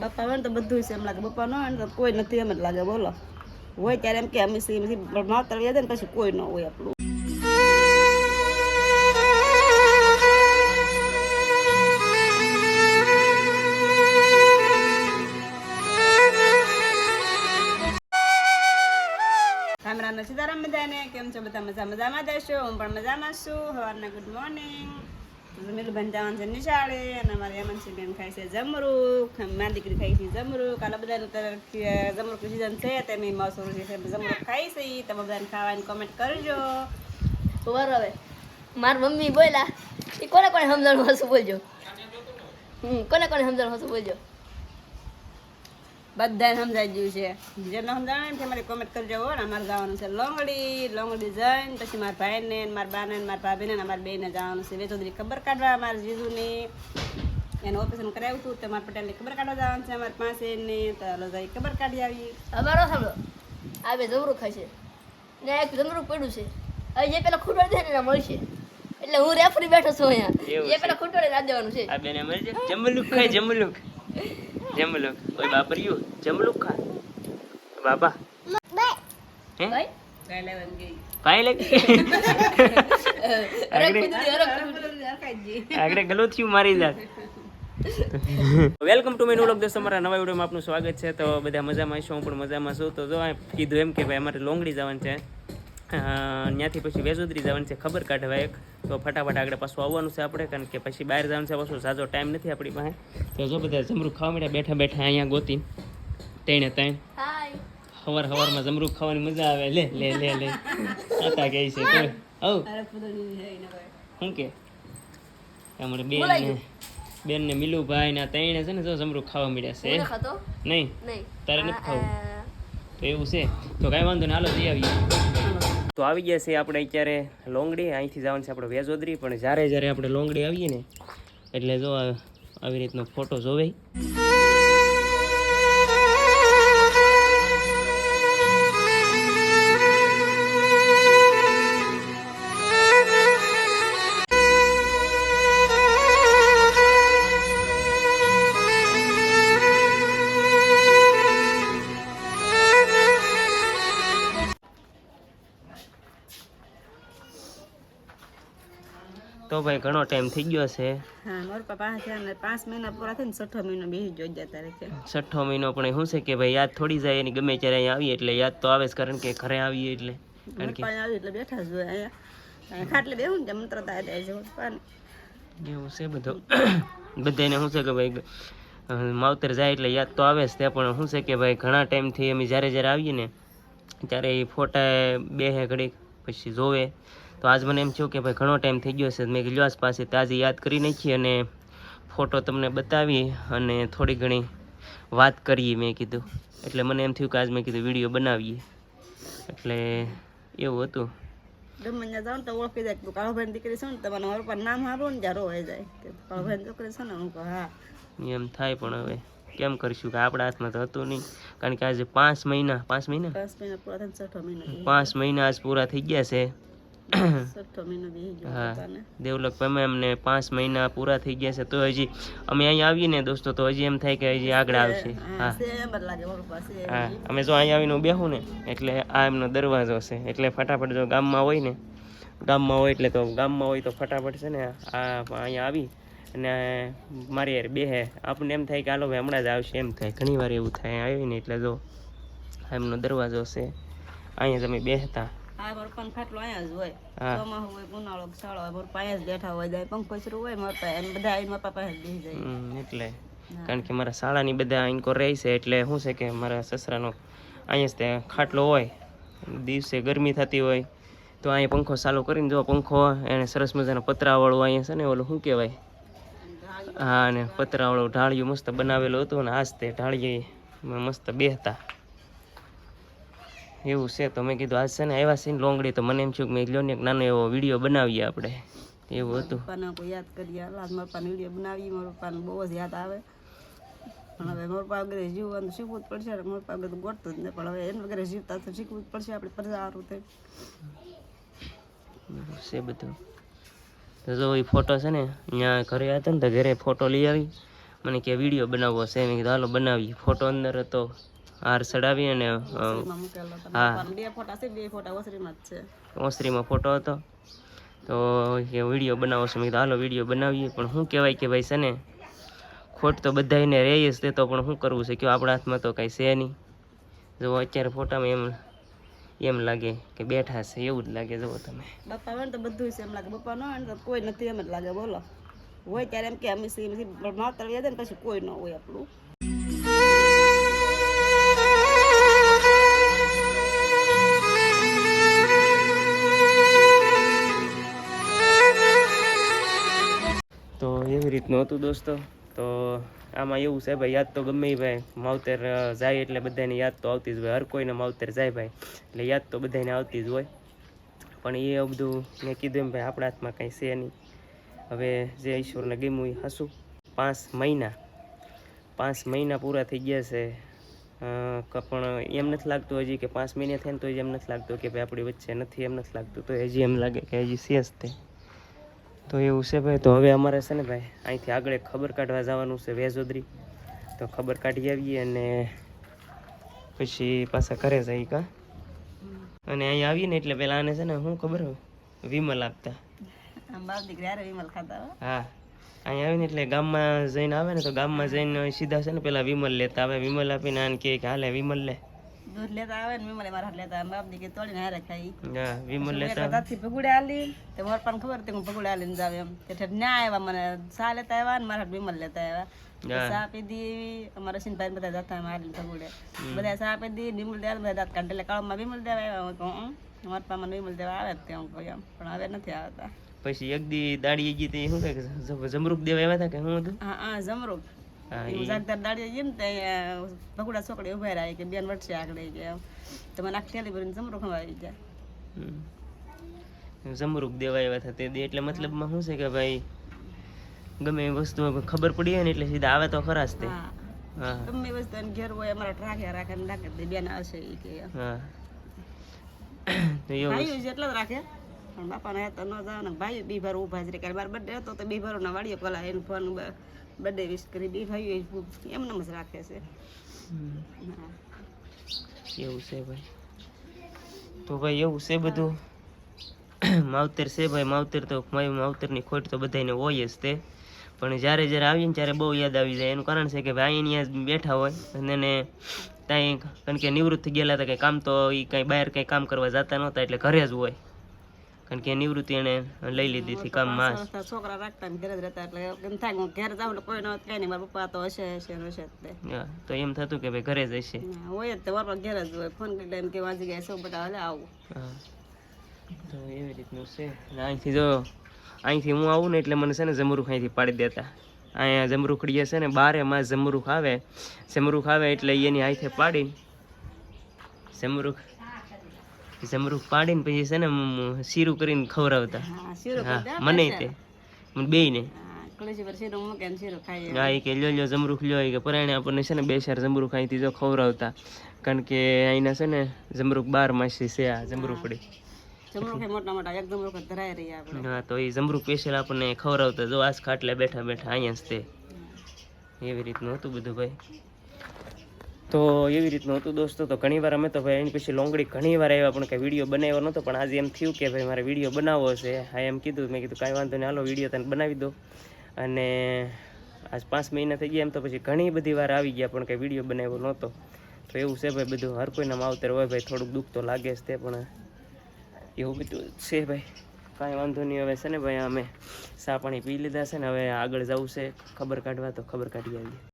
બાપા હોય ને તો બધું છે એમ લાગે. બાપા ન હોય ને તો કોઈ નથી એમ જ લાગે. બોલો. હોય ત્યારે એમ કે અમે સી એમ. માવતર વ્યાજે ને પછી કોઈ ન હોય આપણું. કામરાનો સીતારામ બધાને. કેમ છો બધા? મજા મજામાં દેશો હું પણ મજામાં છું. સવારના ગુડ મોર્નિંગ મિલુભાઈ જવાનું છે નિશાળે અને અમારે હેમંતસિંહ બેન ખાય છે જમરૂખ મારી દીકરી ખાઈ છે જમરૂખ. આ બધાનું જમરૂક સિઝન છે તેમ મોસમ છે જમરૂખ ખાઈ છે તમે બધાને ખાવાની કોમેન્ટ કરજો. ખબર હવે. મારી મમ્મી બોલ્યા એ કોને કોને સમજણ હશું બોલજો? હમ, કોને કોને સમજણ હશું બોલજો? બધાને સમજાઈ ગયું છે. જેને સમજાવે ને મારી કોમેન્ટ કરજો હો. ને અમારે જવાનું છે લોંગડી. લોંગડી જઈને પછી મારા ભાઈને ને મારા બાને મારા ભાભીને ને અમારા બેને જવાનું છે. વેચોદરી ખબર કાઢવા મારા જીજુની. એનું ઓપરેશન કરાવ્યું હતું તો મારા પટેલની ખબર કાઢવા જવાનું છે અમારી પાસે ને તો હાલો ખબર કાઢી આવી અમારો સાંભળો આ બે જમરૂક ખાશે. ને એક જમરૂક પડ્યું છે. હવે જે પેલા ખૂટવા દે ને એને મળશે. એટલે હું રેફરી બેઠો છું અહીંયા. એ પેલા ખૂટવાડે રાજ દેવાનું છે. આ બેને મળશે? જમલુક ખાય જમલુક જમલુક ઓય બાપરિયું? જમલુક ખા. બાબા. હે? Welcome to new vlog. દોસ્તો મારા નવા વિડીયોમાં આપનું સ્વાગત છે. તો બધા મજામાં છો હું પણ મજામાં છું. તો જો કીધું એમ કે ભાઈ અમારે લોંગડી જવાનું છે. ત્યાંથી પછી વેજોદરી જવાનું છે ખબર કાઢવા એક. તો ફટાફટ આગળ પાછું આવવાનું છે આપણે કારણ કે પછી બહાર જવાનું છે પાછું સાજો ટાઈમ નથી આપણી પાસે. તો જો બધા જમરૂ ખાવા મળ્યા બેઠા બેઠા અહીંયા ગોતી. તેણે ત્રણ હવાર સવાર જમરૂ જમરૂખ ખાવાની મજા આવે. લે લે લે લે. આતા કહે છે તો હવ શું કે? અમારે બેન ને બેન ને મિલુભાઈ ને ત્રણે છે ને જો જમરૂખ ખાવા મળ્યા છે. નહીં. નહીં. તારે નથી ખાવું. તો એવું છે. તો કાંઈ વાંધો નહીં હાલો જઈ આવીએ. તો આવી ગયા છે આપણે અત્યારે લોંગડી, અહીંથી જવાનું છે આપણે વેજોદરી, પણ જ્યારે જ્યારે આપણે લોંગડી આવીએ ને, એટલે જો આવી રીતનો ફોટો જોવે. તો ભાઈ ઘણો ટાઈમ થઈ ગયો છે. હા મારા પપ્પા છે ને પાંચ મહિના પૂરા થઈને છઠ્ઠો મહિનો બેસી ગયા તારીખે છઠ્ઠો મહિનો પણ શું છે કે ભાઈ યાદ થોડી જાય એની ગમે ત્યારે અહીંયા આવીએ એટલે યાદ તો આવે જ કારણ કે ઘરે આવીએ એટલે. કારણ કે આવી એટલે બેઠા જ હોય અહીંયા. ખાટલે બેહું ને મંત્ર થાય જાય છે. એવું છે બધું. બધાને શું છે કે ભાઈ માવતર જાય એટલે યાદ તો આવે જ તે પણ શું છે કે ભાઈ ઘણા ટાઈમથી અમે જ્યારે જ્યારે આવીએ ને ત્યારે એ ફોટા બેહે ઘડીક પછી જોવે. તો આજ મને એમ થયું કે ભાઈ ઘણો ટાઈમ થઈ ગયો છે મેં કીધું આજ પાસે તો આજે યાદ કરી નાખી અને ફોટો તમને બતાવી અને થોડી ઘણી વાત કરીએ મેં કીધું. એટલે મને એમ થયું કે આજ મેં કીધું વીડિયો બનાવીએ. એટલે એવું હતું. ગમે જાઉં તો ઓળખી જાય કે કાળુભાઈ દીકરી છે ને તમારે મારું પણ નામ સારું ને જ્યારે હોય જાય. કે કાળુભાઈ છોકરી છે ને હું કહું હા. એમ થાય પણ હવે. કેમ કરીશું કે આપણા હાથમાં તો હતું નહીં. કારણ કે આજે પાંચ મહિના પાંચ મહિના? પાંચ મહિના પૂરા થઈને છઠ્ઠો મહિનો. પાંચ મહિના આજ પૂરા થઈ ગયા છે. છઠ્ઠો મહિનો હા. પોતાને દેવલોક અમને પાંચ મહિના પૂરા થઈ ગયા છે તો હજી અમે અહીંયા આવીએ ને દોસ્તો તો હજી એમ થાય કે હજી આગળ આવશે. હા અમે જો અહીંયા આવીને બેહું ને એટલે આ એમનો દરવાજો છે. એટલે ફટાફટ જો ગામમાં હોય ને ગામમાં હોય એટલે તો ગામમાં હોય તો ફટાફટ છે ને આ અહીંયા આવી અને મારી યાર બેહે. આપણને એમ થાય કે હાલો ભાઈ હમણાં જ આવશે એમ થાય. ઘણી વાર એવું થાય આવીને એટલે જો એમનો દરવાજો છે અહીંયા તમે બેસતા હા મારું પણ ખાટલો અહીંયા જ હોય. ચોમાસું હોય ઉનાળો શાળો હોય મારું પાસે જ બેઠા હોય જાય પંખો શરૂ હોય મારા પાસે બધા આવીને મારા પાસે બેસી જાય. એટલે. કારણ કે મારા શાળાની બધા ઇન્કો રહે છે એટલે શું છે કે મારા સસરાનો અહીંયા જ તે ખાટલો હોય દિવસે ગરમી થતી હોય તો અહીંયા પંખો ચાલુ કરીને જો પંખો એને સરસ મજાનો પતરાવાળું અહીંયા છે ને ઓલું શું કહેવાય? હા અને પતરાવાળું ઢાળિયું મસ્ત બનાવેલું હતું ને આજ તે ઢાળીએ મસ્ત બેહતા. એવું છે. તો મેં કીધું આજ છે ને આવ્યા છે ને લોંગડી. તો મને એમ થયું કે મેં લ્યો ને એક નાનો એવો વીડિયો બનાવીએ આપણે. એવું હતું. પપ્પાને કોઈ યાદ કરીએ. હાલ મારા પપ્પાને વીડિયો બનાવી મારા પપ્પાને બહુ જ યાદ આવે. પણ હવે મારા પપ્પા વગેરે જીવવાનું શીખવું જ પડશે. મારા પપ્પા વગર તો ગોઠતું જ નહીં પણ હવે એને વગેરે જીવતા તો શીખવું જ પડશે. આપણે સારું થાય. છે બધું. તો જો એ ફોટો છે ને અહીંયા ઘરે હતા ને તો ઘરે ફોટો લઈ આવી. મને કે વીડિયો બનાવવો છે. મેં કીધું હાલો બનાવી ફોટો અંદર હતો. હાર ચડાવી અને. હા. બે ફોટા છે બે ફોટા ઓસરીમાં જ છે. ઓસરીમાં ફોટો હતો. તો કે વીડિયો બનાવો છે. મેં કીધું હાલો વીડિયો બનાવીએ. પણ શું કહેવાય કે ભાઈ છે ને ખોટ તો બધાને રહે જ તે તો પણ શું કરવું છે? કે આપણા હાથમાં તો કાંઈ છે નહીં. જો અત્યારે ફોટામાં એમ એમ લાગે કે બેઠા છે એવું જ લાગે જુઓ તમે. બાપા હોય ને તો બધું છે એમ લાગે. બાપા ન હોય ને તો કોઈ નથી એમ જ લાગે બોલો. હોય ત્યારે એમ કે અમે સી માવતર વ્યાજે ને પછી કોઈ ન હોય આપણું. રીતનું હતું દોસ્તો. તો આમાં એવું છે ભાઈ, યાદ તો ગમે ભાઈ. માવતર જાય એટલે બધાને યાદ તો આવતી જ હોય. હર કોઈને માવતર જાય ભાઈ. એટલે યાદ તો બધાને આવતી જ હોય. પણ એ બધું મેં કીધું એમ ભાઈ, આપણા હાથમાં કાંઈ છે નહીં. હવે જે ઈશ્વરને ગમ્યું એ હસું. પાંચ મહિના. પાંચ મહિના પૂરા થઈ ગયા છે. પણ એમ નથી લાગતું હજી કે પાંચ મહિના થયા ને તો એમ નથી લાગતું કે ભાઈ આપણી વચ્ચે નથી એમ નથી લાગતું. તો હજી એમ લાગે કે હજી છે તે. તો એવું છે ભાઈ. તો હવે અમારે છે ને ભાઈ અહીંથી આગળ એક ખબર કાઢવા જવાનું છે વેજોદરી. તો ખબર કાઢી આવીએ અને પછી પાછા ઘરે જઈ કા? અને અહીંયા આવીએ ને એટલે પેલા આને છે ને શું ખબર હોય? વિમલ આપતા. હો. અહીંયા આવીને એટલે ગામમાં જઈને આવે ને તો ગામમાં જઈને સીધા છે ને પેલા વિમલ લેતા આવે. વિમલ આપીને આને કે હાલે વિમલ લે. દૂધ લેતા આવે ને વિમલે મારા લેતા બાપ દીકરી તોડીને હારે ખાઈ. હા વિમલ લેતા દાંતથી ભગુડે આલી. તે મોર પણ ખબર હું ભગુડે આલીને જાવ એમ. તે ઠેઠ ન્યા આવ્યા મને સા લેતા આવ્યા ને મારા વિમલ લેતા આવ્યા. અમારા સિંભાઈ બધા જતા બધા સા પીધી વિમલ દેવા બધા દાંત કાઢે એટલે કાળમાં વિમલ દેવા આવ્યા. હું કહું. મોર વિમલ દેવા આવે તે હું કહું એમ. પણ હવે નથી આવતા. પછી એક દી દાડી ગઈ શું જમરૂક દેવા આવ્યા હતા કે શું હતું? હા હા જમરૂક હા હું જાગદાર દાડીએ તે ભગુડા છોકરી ઊભા રહ્યા કે બેન વટશે આગળ કે એમ. તો મને આખી થેલી ભરીને જમરૂક ખવાઈ જાય. દેવા તે એટલે મતલબમાં શું છે કે ભાઈ ગમે એ વસ્તુ ખબર પડી ને એટલે સીધા આવે તો ખરા જ તે. ગમે વસ્તુ એને ઘેર હોય અમારા રાખ્યા રાખે ને રાખે તે બેન આવશે એ કે. હા. એવું એટલે જ રાખે. પણ બાપાને તો ન જાવ ને ભાઈ બી ભર ઊભા જ રહે. કારણ મારો બર્થડે હતો તો બી ભરો ના વાળીએ પેલા એને ફોન બર્થડે વિશ કરી બે ભાઈઓ એમને જ રાખે છે. એવું છે ભાઈ. તો ભાઈ એવું છે બધું? માવતર છે ભાઈ માવતર તો માવતરની ખોટ તો બધાને હોય જ તે. પણ જ્યારે જ્યારે આવીએ ને ત્યારે બહુ યાદ આવી જાય. એનું કારણ છે કે ભાઈ અહીંયા બેઠા હોય અને એને ત્યાં કારણ કે નિવૃત્ત થઈ ગયેલા હતા કંઈ કામ તો એ કાંઈ બહાર કંઈ કામ કરવા જતા નહોતા એટલે ઘરે જ હોય. કારણ કે નિવૃત્તિ એને લઈ લીધી હતી કામમાં છોકરા રાખતા ઘરે જ રહેતા એટલે એમ થાય હું ઘેર જાઉં કોઈ ન કઈ નહીં મારા પપ્પા તો હશે હશે હશે તે. એમ થતું કે ભાઈ ઘરે જ હશે. હોય જ તે વારવાર ઘેર જ હોય ફોન કરી એમ કે વાંચી ગયા સૌ બધા હાલે આવું. તો એવી રીતનું છે. અહીંથી જો અહીંથી હું આવું ને એટલે મને છે ને જમરૂખ અહીંથી પાડી દેતા. અહીંયા જમરૂખડીએ છે ને બારે માસ જમરૂખ આવે. જમરૂખ આવે એટલે એની હાથે પાડીને જમરૂખ જમરૂખ પાડીને પછી છે ને શીરું કરીને ખવડાવતા. હા મને તે. મને મૂકે ને હા એ કે લ્યો લ્યો જમરૂખ લ્યો કે પરાણે આપણને છે ને બે ચાર જમરૂખ અહીંથી જો ખવડાવતા. કારણ કે અહીંના છે ને જમરૂખ બાર માસી છે આ જમરૂખડી. હા તો એ જમરૂખ સ્પેશિયલ આપણને ખવડાવતા. જો આજ ખાટલે બેઠા બેઠા અહીંયા જ તે. એવી રીતનું હતું બધું ભાઈ. તો એવી રીતનું હતું દોસ્તો. તો ઘણી વાર અમે તો ભાઈ એની પછી લોંગડી ઘણી વાર આવ્યા, પણ કંઈ વીડિયો બનાવ્યો નહોતો. પણ આજે એમ થયું કે ભાઈ મારે વીડિયો બનાવવો છે. હા, એમ કીધું. મેં કીધું, કાંઈ વાંધો નહીં. હાલો વીડિયો તને બનાવી દો અને આજ પાંચ મહિના થઈ ગયા એમ તો પછી ઘણી બધી વાર આવી ગયા, પણ કંઈ વીડિયો બનાવ્યો નહોતો. તો એવું છે ભાઈ, બધું હર કોઈના માવતર હોય ભાઈ, થોડુંક દુઃખ તો લાગે જ તે, પણ એવું બધું છે ભાઈ. કાંઈ વાંધો નહીં, હવે છે ને ભાઈ, અમે સા પાણી પી લીધા છે ને, હવે આગળ જવું છે. ખબર કાઢવા તો ખબર કાઢી આવીએ.